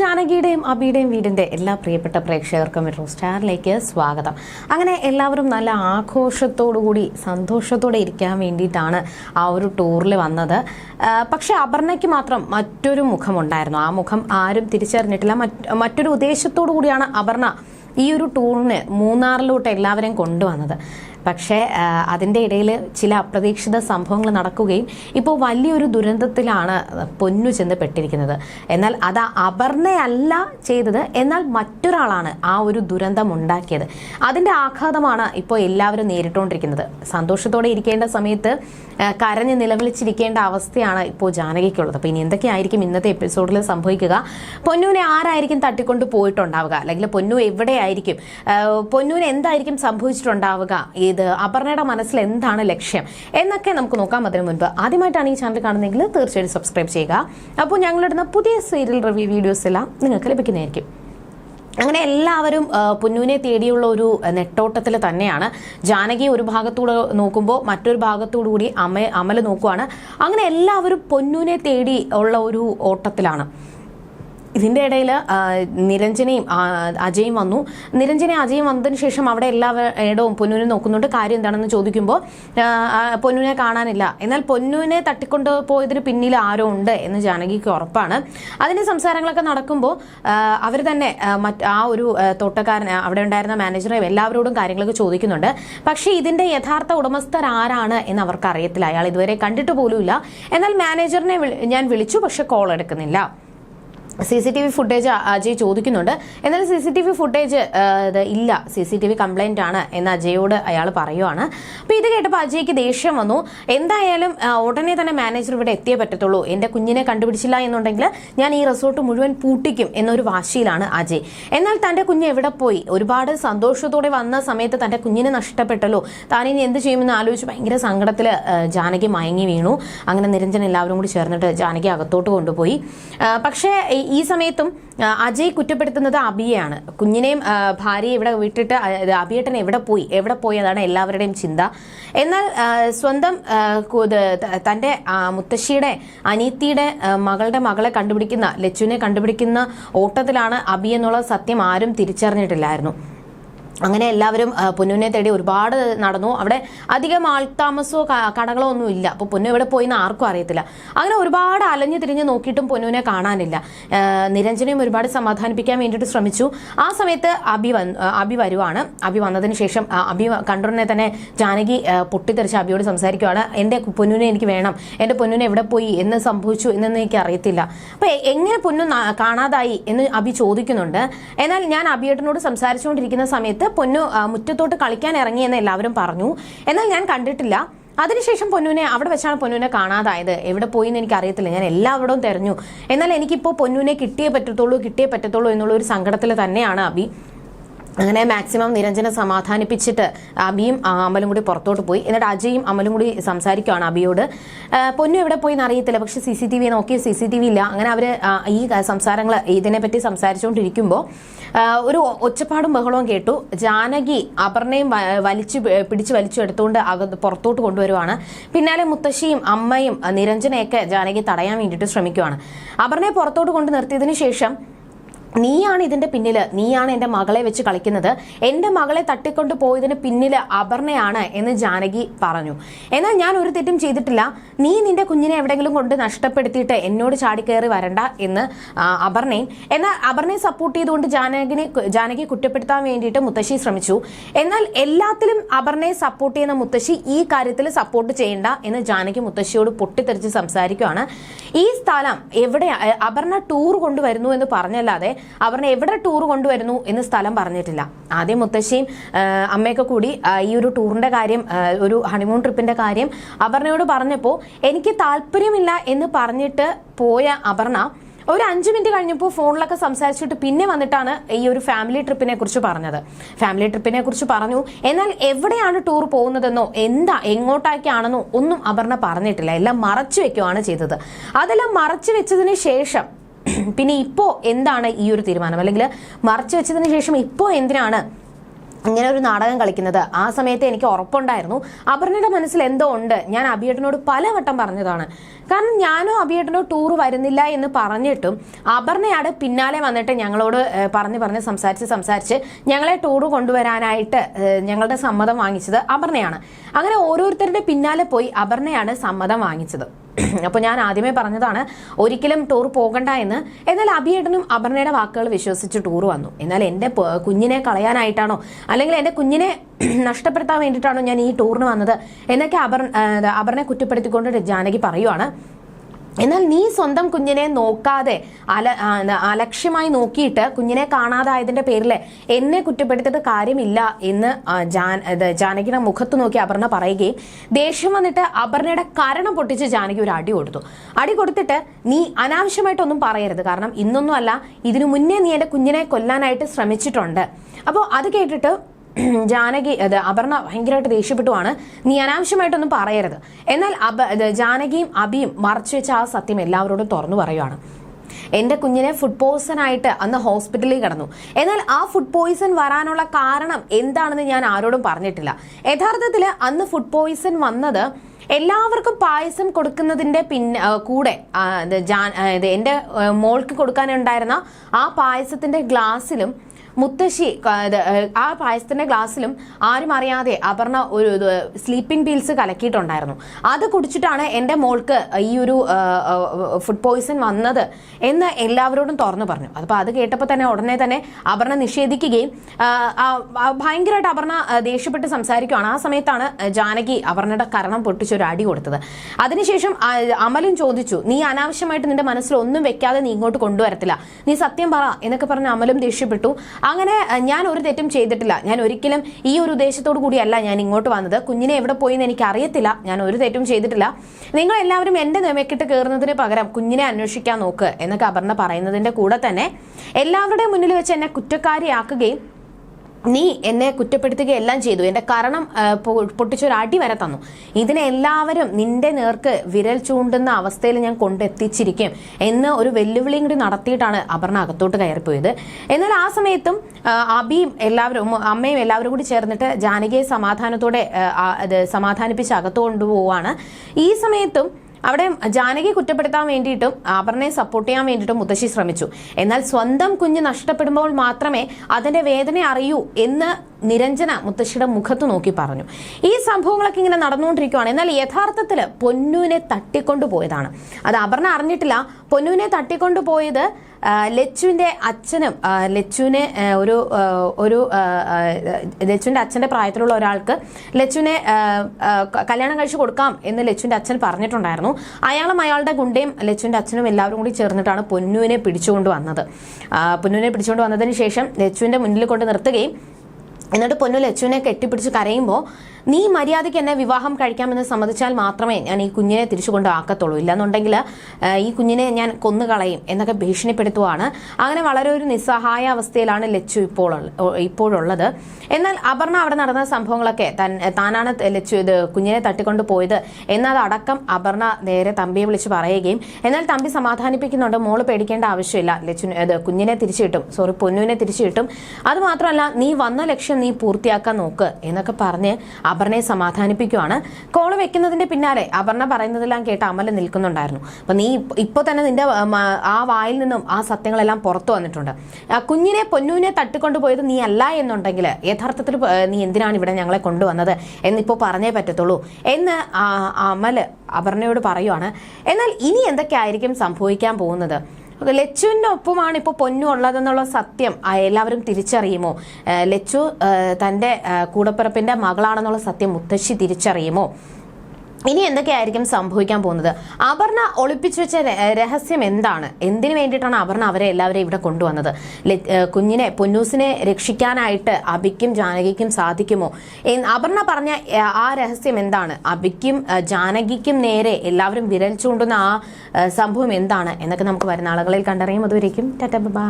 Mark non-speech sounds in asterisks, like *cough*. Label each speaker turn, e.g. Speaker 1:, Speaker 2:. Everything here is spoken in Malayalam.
Speaker 1: ജാനകിയുടെയും അബിയുടെയും വീടിന്റെ എല്ലാ പ്രിയപ്പെട്ട പ്രേക്ഷകർക്കും മെട്രോ സ്റ്റാറിലേക്ക് സ്വാഗതം. അങ്ങനെ എല്ലാവരും നല്ല ആഘോഷത്തോടുകൂടി സന്തോഷത്തോടെ ഇരിക്കാൻ വേണ്ടിയിട്ടാണ് ആ ഒരു ടൂറിൽ വന്നത്. പക്ഷെ അപർണയ്ക്ക് മാത്രം മറ്റൊരു മുഖമുണ്ടായിരുന്നു. ആ മുഖം ആരും തിരിച്ചറിഞ്ഞിട്ടില്ല. മറ്റൊരു ഉദ്ദേശത്തോടു കൂടിയാണ് അപർണ ഈ ഒരു ടൂറിന് മൂന്നാറിലോട്ട് എല്ലാവരെയും കൊണ്ടുവന്നത്. പക്ഷേ അതിന്റെ ഇടയിൽ ചില അപ്രതീക്ഷിത സംഭവങ്ങൾ നടക്കുകയും ഇപ്പോൾ വലിയൊരു ദുരന്തത്തിലാണ് പൊന്നു ചെന്ന് പെട്ടിരിക്കുന്നത് എന്നാൽ അത് അപർണയല്ല ചെയ്തത് എന്നാൽ മറ്റൊരാളാണ് ആ ഒരു ദുരന്തം ഉണ്ടാക്കിയത്. അതിന്റെ ആഘാതമാണ് ഇപ്പോൾ എല്ലാവരും നേരിട്ടുകൊണ്ടിരിക്കുന്നത് സന്തോഷത്തോടെ ഇരിക്കേണ്ട സമയത്ത് കരഞ്ഞ് നിലവിളിച്ചിരിക്കേണ്ട അവസ്ഥയാണ് ഇപ്പോൾ ജാനകിക്കുള്ളത്. അപ്പോൾ ഇനി എന്തൊക്കെയായിരിക്കും ഇന്നത്തെ എപ്പിസോഡിൽ സംഭവിക്കുക? പൊന്നുവിനെ ആരായിരിക്കും തട്ടിക്കൊണ്ട് പോയിട്ടുണ്ടാവുക? അല്ലെങ്കിൽ പൊന്നു എവിടെയായിരിക്കും? പൊന്നുവിന് എന്തായിരിക്കും സംഭവിച്ചിട്ടുണ്ടാവുക? ഇത് അപർണയുടെ മനസ്സിൽ എന്താണ് ലക്ഷ്യം എന്നൊക്കെ നമുക്ക് നോക്കാം അതിനു മുൻപ്. ആദ്യമായിട്ടാണ് ഈ ചാനൽ കാണുന്നതെങ്കിൽ തീർച്ചയായിട്ടും സബ്സ്ക്രൈബ് ചെയ്യുക. അപ്പോൾ ഞങ്ങളിടുന്ന പുതിയ സീരിയൽ റിവ്യൂ വീഡിയോസ് എല്ലാം നിങ്ങൾക്ക് ലഭിക്കുന്നതായിരിക്കും. അങ്ങനെ എല്ലാവരും പുന്നുവിനെ തേടിയുള്ള ഒരു നെട്ടോട്ടത്തിൽ തന്നെയാണ്. ജാനകി ഒരു ഭാഗത്തൂടെ നോക്കുമ്പോൾ മറ്റൊരു ഭാഗത്തോടു കൂടി അമ അമൽ നോക്കുവാണ്. അങ്ങനെ എല്ലാവരും പൊന്നുവിനെ തേടി ഉള്ള ഒരു ഓട്ടത്തിലാണ്. ഇതിന്റെ ഇടയിൽ നിരഞ്ജനയും അജയും വന്നു. നിരഞ്ജനയും അജയും വന്നതിന് ശേഷം അവിടെ എല്ലാവരുടെയും പൊന്നുവിനെ നോക്കുന്നുണ്ട്. കാര്യം എന്താണെന്ന് ചോദിക്കുമ്പോൾ പൊന്നുവിനെ കാണാനില്ല. എന്നാൽ പൊന്നുവിനെ തട്ടിക്കൊണ്ട് പോയതിന് പിന്നിൽ ആരോ ഉണ്ട് എന്ന് ജാനകിക്ക് ഉറപ്പാണ്. അതിന്റെ സംസാരങ്ങളൊക്കെ നടക്കുമ്പോൾ അവർ തന്നെ മറ്റ് ആ ഒരു തോട്ടക്കാരൻ അവിടെ ഉണ്ടായിരുന്ന മാനേജറെ എല്ലാവരോടും കാര്യങ്ങളൊക്കെ ചോദിക്കുന്നുണ്ട്. പക്ഷേ ഇതിന്റെ യഥാർത്ഥ ഉടമസ്ഥർ ആരാണ് എന്ന് അവർക്ക് അറിയത്തില്ല അയാൾ ഇതുവരെ കണ്ടിട്ട് പോലുമില്ല. എന്നാൽ മാനേജറിനെ ഞാൻ വിളിച്ചു പക്ഷെ കോൾ എടുക്കുന്നില്ല. C C T V footage Ajay ചോദിക്കുന്നുണ്ട്. എന്നാൽ C C T V footage ഇല്ല. C C T V complaint ആണ് എന്ന് അജയോട് അയാൾ പറയുവാണ്. അപ്പോൾ ഇത് കേട്ടപ്പോൾ അജയ്ക്ക് ദേഷ്യം വന്നു. എന്തായാലും ഉടനെ തന്നെ മാനേജർ ഇവിടെ എത്തിയേ പറ്റത്തുള്ളൂ. എന്റെ കുഞ്ഞിനെ കണ്ടുപിടിച്ചില്ല എന്നുണ്ടെങ്കിൽ ഞാൻ ഈ റിസോർട്ട് മുഴുവൻ പൂട്ടിക്കും എന്നൊരു വാശിയിലാണ് അജയ്. എന്നാൽ തന്റെ കുഞ്ഞ് എവിടെ പോയി? ഒരുപാട് സന്തോഷത്തോടെ വന്ന സമയത്ത് തന്റെ കുഞ്ഞിനെ നഷ്ടപ്പെട്ടല്ലോ. താനിനി എന്ത് ചെയ്യുമെന്ന് ആലോചിച്ച് ഭയങ്കര സങ്കടത്തിൽ ജാനകി മയങ്ങി വീണു. അങ്ങനെ നിരഞ്ജൻ എല്ലാവരും കൂടി ചേർന്നിട്ട് ജാനകി അകത്തോട്ട് കൊണ്ടുപോയി. പക്ഷേ ഈ- സമയത്തും അജയ് കുറ്റപ്പെടുത്തുന്നത് അബിയെയാണ്. കുഞ്ഞിനെയും ഭാര്യയെ ഇവിടെ വിട്ടിട്ട് അബിയേട്ടൻ എവിടെ പോയി? എവിടെ പോയി അതാണ് എല്ലാവരുടെയും ചിന്ത. എന്നാൽ സ്വന്തം ആ, കു- ഇത് ത- തന്റെ ആ, മുത്തശ്ശിയുടെ അനീത്തിയുടെ മകളുടെ മകളെ കണ്ടുപിടിക്കുന്ന ലച്ചുവിനെ കണ്ടുപിടിക്കുന്ന ഓട്ടത്തിലാണ് അബി എന്നുള്ള സത്യം ആരും തിരിച്ചറിഞ്ഞിട്ടില്ലായിരുന്നു. അങ്ങനെ എല്ലാവരും പൊന്നുവിനെ തേടി ഒരുപാട് നടന്നു. അവിടെ അധികം ആൾത്താമസമോ കടകളോ ഒന്നും ഇല്ല. അപ്പോൾ പൊന്നു എവിടെ പോയി എന്ന് ആർക്കും അറിയത്തില്ല. അങ്ങനെ ഒരുപാട് അലഞ്ഞു തിരിഞ്ഞ് നോക്കിയിട്ടും പൊന്നുവിനെ കാണാനില്ല. നിരഞ്ജനയും ഒരുപാട് സമാധാനിപ്പിക്കാൻ വേണ്ടിയിട്ട് ശ്രമിച്ചു. ആ സമയത്ത് അബി വന്ന് അബി വരുവാണ്. അബി വന്നതിന് ശേഷം അബി കണ്ടുടനെ തന്നെ ജാനകി പൊട്ടിത്തെറിച്ച് അബിയോട് സംസാരിക്കുവാണ്. എന്റെ പൊന്നുവിനെ എനിക്ക് വേണം. എന്റെ പൊന്നുവിനെ എവിടെ പോയി? എന്ന് സംഭവിച്ചു എന്നൊന്നും എനിക്ക് അറിയത്തില്ല. അപ്പോൾ എങ്ങനെ പൊന്നു കാണാതായി എന്ന് അബി ചോദിക്കുന്നുണ്ട്. എന്നാൽ ഞാൻ അബിയേട്ടനോട് സംസാരിച്ചുകൊണ്ടിരിക്കുന്ന സമയത്ത് പൊന്നു മുറ്റത്തോട്ട് കളിക്കാൻ ഇറങ്ങിയെന്ന് എല്ലാവരും പറഞ്ഞു. എന്നാൽ ഞാൻ കണ്ടിട്ടില്ല. അതിനുശേഷം പൊന്നുവിനെ അവിടെ വെച്ചാണ് പൊന്നുവിനെ കാണാതായത്. എവിടെ പോയി എന്ന് എനിക്ക് അറിയത്തില്ല ഞാൻ എല്ലാവരോടും തെരഞ്ഞു. എന്നാൽ എനിക്കിപ്പോൾ പൊന്നുവിനെ കിട്ടിയേ പറ്റത്തുള്ളൂ കിട്ടിയേ പറ്റത്തുള്ളൂ എന്നുള്ള ഒരു സങ്കടത്തിൽ തന്നെയാണ് അബി. അങ്ങനെ മാക്സിമം നിരഞ്ജനെ സമാധാനിപ്പിച്ചിട്ട് അബിയും അമലും കൂടി പുറത്തോട്ട് പോയി. എന്നിട്ട് അജയും അമലും കൂടി സംസാരിക്കുകയാണ് അബിയോട്. പൊന്നു എവിടെ പോയി എന്നറിയത്തില്ല. പക്ഷെ സി സി ടി വി നോക്കി സി സി ടി വി ഇല്ല. അങ്ങനെ അവർ ഈ സംസാരങ്ങൾ ഇതിനെപ്പറ്റി സംസാരിച്ചുകൊണ്ടിരിക്കുമ്പോൾ ഒരു ഒച്ചപ്പാടും ബഹളവും കേട്ടു. ജാനകി അപർണയും വലിച്ചു പിടിച്ചു വലിച്ചു എടുത്തുകൊണ്ട് പുറത്തോട്ട് കൊണ്ടുവരുവാണ്. പിന്നാലെ മുത്തശ്ശിയും അമ്മയും നിരഞ്ജനയൊക്കെ ജാനകി തടയാൻ വേണ്ടിയിട്ട് ശ്രമിക്കുകയാണ് അപർണയെ പുറത്തോട്ട് കൊണ്ട് നിർത്തിയതിനു ശേഷം നീയാണ് ഇതിന്റെ പിന്നിൽ. നീയാണ് എന്റെ മകളെ വെച്ച് കളിക്കുന്നത്. എന്റെ മകളെ തട്ടിക്കൊണ്ട് പോയതിന് പിന്നിൽ അപർണയാണ് എന്ന് ജാനകി പറഞ്ഞു. എന്നാൽ ഞാൻ ഒരു തെറ്റും ചെയ്തിട്ടില്ല. നീ നിന്റെ കുഞ്ഞിനെ എവിടെങ്കിലും കൊണ്ട് നഷ്ടപ്പെടുത്തിയിട്ട് എന്നോട് ചാടിക്കയറി വരണ്ട എന്ന് അപർണയൻ അപർണയും. എന്നാൽ അപർണയെ സപ്പോർട്ട് ചെയ്തുകൊണ്ട് ജാനകിനെ ജാനകി കുറ്റപ്പെടുത്താൻ വേണ്ടിയിട്ട് മുത്തശ്ശി ശ്രമിച്ചു. എന്നാൽ എല്ലാത്തിലും അപർണയെ സപ്പോർട്ട് ചെയ്യുന്ന മുത്തശ്ശി ഈ കാര്യത്തിൽ സപ്പോർട്ട് ചെയ്യണ്ട എന്ന് ജാനകി മുത്തശ്ശിയോട് പൊട്ടിത്തെറിച്ച് സംസാരിക്കുകയാണ് ഈ സ്ഥലം എവിടെ അപർണ ടൂർ കൊണ്ടുവരുന്നു എന്ന് പറഞ്ഞല്ലാതെ അപർണ എവിടെ ടൂർ കൊണ്ടുവരുന്നു എന്ന് സ്ഥലം പറഞ്ഞിട്ടില്ല. ആദ്യം മുത്തശ്ശിയും അമ്മയൊക്കെ കൂടി ഈ ഒരു ടൂറിന്റെ കാര്യം ഒരു ഹണിമൂൺ ട്രിപ്പിന്റെ കാര്യം അപർണയോട് പറഞ്ഞപ്പോൾ എനിക്ക് താല്പര്യമില്ല എന്ന് പറഞ്ഞിട്ട് പോയ അപർണ ഒരു അഞ്ച് മിനിറ്റ് കഴിഞ്ഞപ്പോൾ ഫോണിലൊക്കെ സംസാരിച്ചിട്ട് പിന്നെ വന്നിട്ടാണ് ഈ ഒരു ഫാമിലി ട്രിപ്പിനെ കുറിച്ച് പറഞ്ഞത്. ഫാമിലി ട്രിപ്പിനെ കുറിച്ച് പറഞ്ഞു എന്നാൽ എവിടെയാണ് ടൂർ പോകുന്നതെന്നോ എന്താ എങ്ങോട്ടേക്കാണെന്നോ ഒന്നും അപർണ പറഞ്ഞിട്ടില്ല. എല്ലാം മറച്ചു വെക്കുകയാണ് ചെയ്തത്. അതെല്ലാം മറച്ചു വെച്ചതിന് ശേഷം *laughs* പിന്നെ ഇപ്പോൾ എന്താണ് ഈ ഒരു തീരുമാനം? അല്ലെങ്കിൽ മറച്ചു വെച്ചതിന് ശേഷം ഇപ്പോൾ എന്തിനാണ് ഇങ്ങനെ ഒരു നാടകം കളിക്കുന്നത്? ആ സമയത്ത് എനിക്ക് ഉറപ്പുണ്ടായിരുന്നു. അപർണയുടെ മനസ്സിൽ എന്തോ ഉണ്ട്. ഞാൻ അഭിയേട്ടനോട് പലവട്ടം പറഞ്ഞതാണ്. കാരണം ഞാനോ അഭിയേട്ടനോ ടൂർ വരുന്നില്ല എന്ന് പറഞ്ഞിട്ടും അപർണയാണ് പിന്നാലെ വന്നിട്ട് ഞങ്ങളോട് പറഞ്ഞ് പറഞ്ഞ് സംസാരിച്ച് സംസാരിച്ച് ഞങ്ങളെ ടൂർ കൊണ്ടുവരാനായിട്ട് ഞങ്ങളുടെ സമ്മതം വാങ്ങിച്ചത് അപർണയാണ്. അങ്ങനെ ഓരോരുത്തരുടെ പിന്നാലെ പോയി അപർണയാണ് സമ്മതം വാങ്ങിച്ചത്. *clears throat* അപ്പോൾ ഞാൻ ആദ്യമേ പറഞ്ഞതാണ് ഒരിക്കലും ടൂർ പോകണ്ട എന്ന്. എന്നാൽ അഭിയേട്ടനും അപർണയുടെ വാക്കുകൾ വിശ്വസിച്ച് ടൂർ വന്നു. എന്നാൽ എന്റെ കുഞ്ഞിനെ കളയാനായിട്ടാണോ അല്ലെങ്കിൽ എന്റെ കുഞ്ഞിനെ *clears throat* നഷ്ടപ്പെടുത്താൻ വേണ്ടിയിട്ടാണോ ഞാൻ ഈ ടൂറിന് വന്നത് എന്നൊക്കെ അപർ അപർണയെ കുറ്റപ്പെടുത്തിക്കൊണ്ട് ജാനകി പറയുവാണ്. എന്നാൽ നീ സ്വന്തം കുഞ്ഞിനെ നോക്കാതെ അല അലക്ഷ്യമായി നോക്കിയിട്ട് കുഞ്ഞിനെ കാണാതായതിന്റെ പേരിൽ എന്നെ കുറ്റപ്പെടുത്തിയിട്ട് കാര്യമില്ല എന്ന് ജാനകിയുടെ മുഖത്ത് നോക്കി അപർണ പറയുകയും ദേഷ്യം വന്നിട്ട് അപർണയുടെ കരണം പൊട്ടിച്ച് ജാനകി ഒരു അടി കൊടുത്തു. അടി കൊടുത്തിട്ട് നീ അനാവശ്യമായിട്ടൊന്നും പറയരുത്. കാരണം ഇന്നൊന്നും അല്ല ഇതിനു മുന്നേ നീ എന്റെ കുഞ്ഞിനെ കൊല്ലാനായിട്ട് ശ്രമിച്ചിട്ടുണ്ട്. അപ്പോൾ അത് കേട്ടിട്ട് *clears throat* ജാനകി അത് അപർണ ഭയങ്കരമായിട്ട് ദേഷ്യപ്പെട്ടുവാണ്. നീ അനാവശ്യമായിട്ടൊന്നും പറയരുത്. എന്നാൽ അബ ജാനകിയും അബിയും മറച്ചു വെച്ച ആ സത്യം എല്ലാവരോടും തുറന്നു പറയുവാണ്. എന്റെ കുഞ്ഞിനെ ഫുഡ് പോയ്സൺ ആയിട്ട് അന്ന് ഹോസ്പിറ്റലിൽ കിടന്നു. എന്നാൽ ആ ഫുഡ് പോയ്സൺ വരാനുള്ള കാരണം എന്താണെന്ന് ഞാൻ ആരോടും പറഞ്ഞിട്ടില്ല. യഥാർത്ഥത്തിൽ അന്ന് ഫുഡ് പോയ്സൺ വന്നത് എല്ലാവർക്കും പായസം കൊടുക്കുന്നതിന്റെ പിന്നെ കൂടെ എന്റെ മോൾക്ക് കൊടുക്കാനുണ്ടായിരുന്ന ആ പായസത്തിന്റെ ഗ്ലാസ്സിലും മുത്തശ്ശി ആ പായസത്തിന്റെ ഗ്ലാസ്സിലും ആരും അറിയാതെ അപർണ ഒരു സ്ലീപ്പിംഗ് പീൽസ് കലക്കിയിട്ടുണ്ടായിരുന്നു. അത് കുടിച്ചിട്ടാണ് എന്റെ മോൾക്ക് ഈ ഒരു ഫുഡ് പോയിസൺ വന്നത് എന്ന് എല്ലാവരോടും തുറന്നു പറഞ്ഞു. അപ്പോൾ അത് കേട്ടപ്പോൾ തന്നെ ഉടനെ തന്നെ അപർണ നിഷേധിക്കുകയും ഭയങ്കരമായിട്ട് അപർണ ദേഷ്യപ്പെട്ട് സംസാരിക്കുകയാണ് ആ സമയത്താണ് ജാനകി അപർണയുടെ കരണം പൊട്ടിച്ചൊരു അടി കൊടുത്തത്. അതിനുശേഷം അമലും ചോദിച്ചു നീ അനാവശ്യമായിട്ട് നിന്റെ മനസ്സിൽ ഒന്നും വെക്കാതെ നീ ഇങ്ങോട്ട് കൊണ്ടുവരത്തില്ല. നീ സത്യം പറ എന്നൊക്കെ പറഞ്ഞ് അമലും ദേഷ്യപ്പെട്ടു. അങ്ങനെ ഞാൻ ഒരു തെറ്റും ചെയ്തിട്ടില്ല. ഞാൻ ഒരിക്കലും ഈ ഒരു ഉദ്ദേശത്തോടു കൂടിയല്ല ഞാൻ ഇങ്ങോട്ട് വന്നത്. കുഞ്ഞിനെ എവിടെ പോയി എന്ന് എനിക്ക് അറിയത്തില്ല ഞാൻ ഒരു തെറ്റും ചെയ്തിട്ടില്ല. നിങ്ങൾ എല്ലാവരും എന്റെ നിയമക്കിട്ട് കയറുന്നതിന് പകരം കുഞ്ഞിനെ അന്വേഷിക്കാൻ നോക്ക് എന്നൊക്കെ അപർണ പറയുന്നതിന്റെ കൂടെ തന്നെ എല്ലാവരുടെയും മുന്നിൽ വെച്ച് എന്നെ കുറ്റക്കാരിയാക്കുകയും നീ എന്നെ കുറ്റപ്പെടുത്തുകയെല്ലാം ചെയ്തു. എന്റെ കാരണം ആ, പൊ- പൊട്ടിച്ചൊരു അടി വരെ തന്നു. ഇതിനെ എല്ലാവരും നിന്റെ നേർക്ക് വിരൽ ചൂണ്ടുന്ന അവസ്ഥയിൽ ഞാൻ കൊണ്ടെത്തിച്ചിരിക്കും എന്ന് ഒരു വെല്ലുവിളിയും കൂടി നടത്തിയിട്ടാണ് അപർണ അകത്തോട്ട് കയറിപ്പോയത്. എന്നാൽ ആ സമയത്തും അബിയും എല്ലാവരും അമ്മയും എല്ലാവരും കൂടി ചേർന്നിട്ട് ജാനകിയെ സമാധാനത്തോടെ സമാധാനിപ്പിച്ച് അകത്ത് കൊണ്ടുപോവാണ് ഈ സമയത്തും അവിടെ ജാനകി കുറ്റപ്പെടുത്താൻ വേണ്ടിയിട്ടും അപർണയെ സപ്പോർട്ട് ചെയ്യാൻ വേണ്ടിയിട്ടും മുത്തശ്ശി ശ്രമിച്ചു. എന്നാൽ സ്വന്തം കുഞ്ഞ് നഷ്ടപ്പെടുമ്പോൾ മാത്രമേ അതിന്റെ വേദന അറിയൂ എന്ന് നിരഞ്ജന മുത്തശ്ശിയുടെ മുഖത്ത് നോക്കി പറഞ്ഞു. ഈ സംഭവങ്ങളൊക്കെ ഇങ്ങനെ നടന്നുകൊണ്ടിരിക്കുകയാണ് എന്നാൽ യഥാർത്ഥത്തിൽ പൊന്നുവിനെ തട്ടിക്കൊണ്ടുപോയതാണ്. അത് അപർണ അറിഞ്ഞിട്ടില്ല. പൊന്നുവിനെ തട്ടിക്കൊണ്ടുപോയത് പോയത് ലച്ചുവിന്റെ അച്ഛനും ലച്ചുവിനെ ഒരു ഒരു ലച്ചുവിന്റെ അച്ഛന്റെ പ്രായത്തിലുള്ള ഒരാൾക്ക് ലച്ചുവിനെ കല്യാണം കഴിച്ചു കൊടുക്കാം എന്ന് ലച്ചുവിന്റെ അച്ഛൻ പറഞ്ഞിട്ടുണ്ടായിരുന്നു. അയാളും അയാളുടെ ഗുണ്ടയും ലച്ചുവിന്റെ അച്ഛനും എല്ലാവരും കൂടി ചേർന്നിട്ടാണ് പൊന്നുവിനെ പിടിച്ചുകൊണ്ട് വന്നത്. പൊന്നുവിനെ പിടിച്ചുകൊണ്ട് വന്നതിന് ശേഷം ലച്ചുവിന്റെ മുന്നിൽ കൊണ്ട് നിർത്തുകയും എന്നിട്ട് പൊന്നു ലച്ചുവിനെ കെട്ടിപ്പിടിച്ച് കരയുമ്പോൾ നീ മര്യാദയ്ക്ക് എന്നെ വിവാഹം കഴിക്കാമെന്ന് സമ്മതിച്ചാൽ മാത്രമേ ഞാൻ ഈ കുഞ്ഞിനെ തിരിച്ചു കൊണ്ടാക്കത്തുള്ളൂ ഇല്ലെന്നുണ്ടെങ്കിൽ ഈ കുഞ്ഞിനെ ഞാൻ കൊന്നുകളയും എന്നൊക്കെ ഭീഷണിപ്പെടുത്തുവാണ്. അങ്ങനെ വളരെ ഒരു നിസ്സഹായ അവസ്ഥയിലാണ് ലച്ചു ഇപ്പോൾ ഇപ്പോഴുള്ളത്. എന്നാൽ അപർണ അവിടെ നടന്ന സംഭവങ്ങളൊക്കെ താനാണ് ലച്ചു ഇത് കുഞ്ഞിനെ തട്ടിക്കൊണ്ട് പോയത് എന്നതടക്കം അപർണ നേരെ തമ്പിയെ വിളിച്ച് പറയുകയും എന്നാൽ തമ്പി സമാധാനിപ്പിക്കുന്നുണ്ട്. മോൾ പേടിക്കേണ്ട ആവശ്യമില്ല. ലച്ചു കുഞ്ഞിനെ തിരിച്ചു കിട്ടും സോറി പൊന്നുവിനെ തിരിച്ചു കിട്ടും അതുമാത്രമല്ല നീ വന്ന ലക്ഷ്യം നീ പൂർത്തിയാക്കാൻ നോക്ക് എന്നൊക്കെ പറഞ്ഞ് അപർണയെ സമാധാനിപ്പിക്കുവാണ്. കോൾ വെക്കുന്നതിന്റെ പിന്നാലെ അപർണ പറയുന്നതെല്ലാം കേട്ട് അമല നിൽക്കുന്നുണ്ടായിരുന്നു. അപ്പൊ നീ ഇപ്പ- തന്നെ നിന്റെ ആ, വായിൽ നിന്നും ആ സത്യങ്ങളെല്ലാം പുറത്തു വന്നിട്ടുണ്ട്. കുഞ്ഞിനെ പൊന്നുവിനെ തട്ടിക്കൊണ്ടുപോയത് നീ അല്ല എന്നുണ്ടെങ്കിൽ യഥാർത്ഥത്തിൽ നീ എന്തിനാണ് ഇവിടെ ഞങ്ങളെ കൊണ്ടുവന്നത് എന്നിപ്പോ പറഞ്ഞേ പറ്റത്തുള്ളൂ എന്ന് അമൽ അപർണയോട് പറയുവാണ്. എന്നാൽ ഇനി എന്തൊക്കെയായിരിക്കും സംഭവിക്കാൻ പോകുന്നത്? ലച്ചുവിന്റെ ഒപ്പമാണ് ഇപ്പോൾ പൊന്നു ഉള്ളതെന്നുള്ള സത്യം എല്ലാവരും തിരിച്ചറിയുമോ? ലച്ചു തന്റെ തന്റെ കൂടപ്പിറപ്പിന്റെ മകളാണെന്നുള്ള സത്യം മുത്തശ്ശി തിരിച്ചറിയുമോ? ഇനി എന്തൊക്കെയായിരിക്കും സംഭവിക്കാൻ പോകുന്നത്? അപർണ ഒളിപ്പിച്ചു വെച്ച രഹസ്യം എന്താണ്? എന്തിനു വേണ്ടിയിട്ടാണ് അപർണ അവരെ എല്ലാവരെയും ഇവിടെ കൊണ്ടുവന്നത്? കുഞ്ഞിനെ പൊന്നൂസിനെ രക്ഷിക്കാനായിട്ട് അബിക്കും ജാനകിക്കും സാധിക്കുമോ? അപർണ പറഞ്ഞ ആ രഹസ്യം എന്താണ്? അബിക്കും ജാനകിക്കും നേരെ എല്ലാവരും വിരൽ ചൂണ്ടുന്ന ആ സംഭവം എന്താണ്? എന്നൊക്കെ നമുക്ക് വരുന്ന ആളുകളിൽ കണ്ടറിയും. അതുവരേക്കും ടാറ്റ ബൈ.